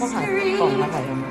ต้องหากล่องมาถ่ายทำไม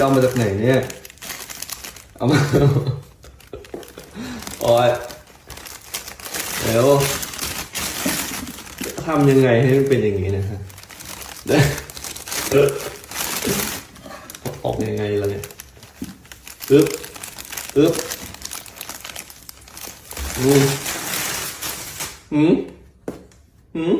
เอามาจากไหนเนี่ย เอามาโอ้ยเดี๋ยวทำยังไงให้มันเป็นอย่างนี้นะฮะเดี๋ยวเออออกยังไงล่ะเนี่ยอึ๊บอึ๊บอืมหืมหืม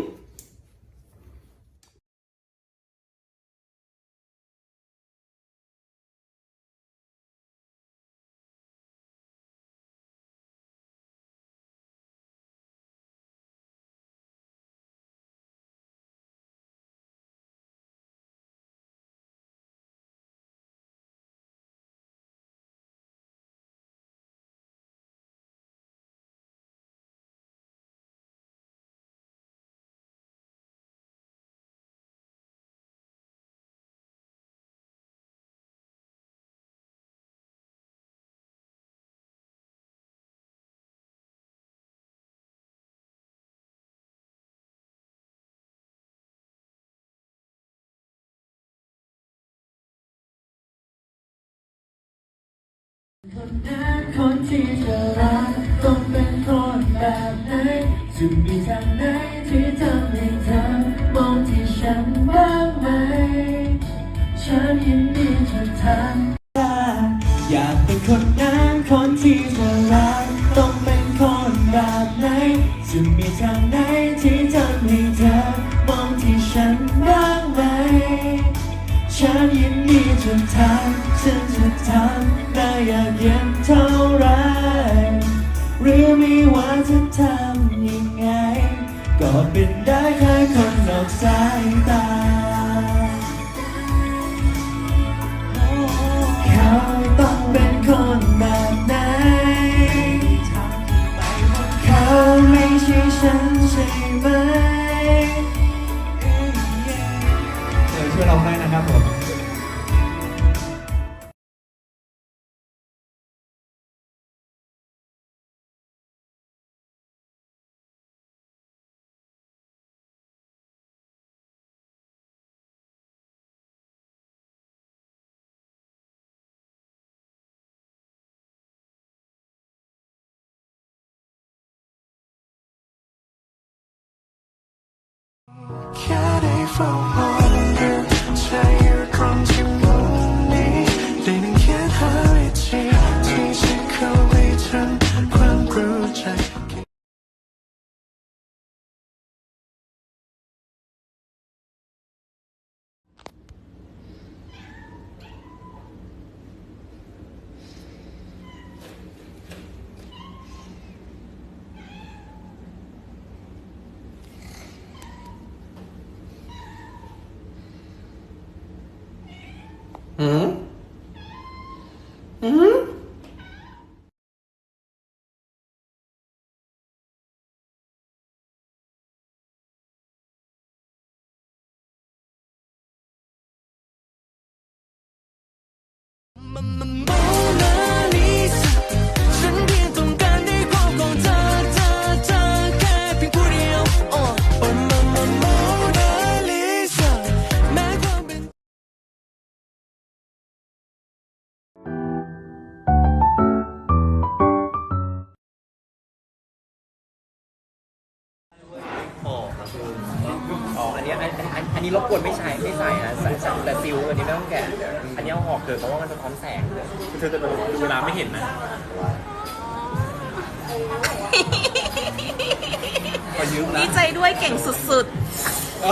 คนนั้นคนที่จะรักต้องเป็นคนแบบไหนจะมีทางไหนที่ทำให้เธอมองที่ฉันบ้างไหม ฉันยินดีจะทำได้อยากเป็นคนนั้นคนที่จะรักต้องเป็นคนแบบไหนจะมีทางไหนที่ทำให้เธอมองที่ฉันบ้างไหม ฉันยินดีจะทำฉันจะทำได้ อยากเย็นเท่าไรหรือไม่ว่าจะทำยังไง ก็เป็นได้แค่คนนอกสายตา เขาต้องเป็นคนแบบไหนเขาไม่ใช่ฉันใช่ไหม แค่ อ๋อ อันนี้อันอันอันนี้รบกวนไม่ใช้ เธอเธอเธอแค่เพียงผู้เดียวโอ้โอ้โมโมโมนาเพราะว่ามันสะท้อนแสงเธอจะดูเวลาไม่เห็นนะขอยืมนะ ดีใจด้วยเก่งสุดต่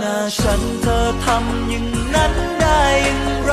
หน้าฉันเธอทำอย่างนั้นได้อย่างไร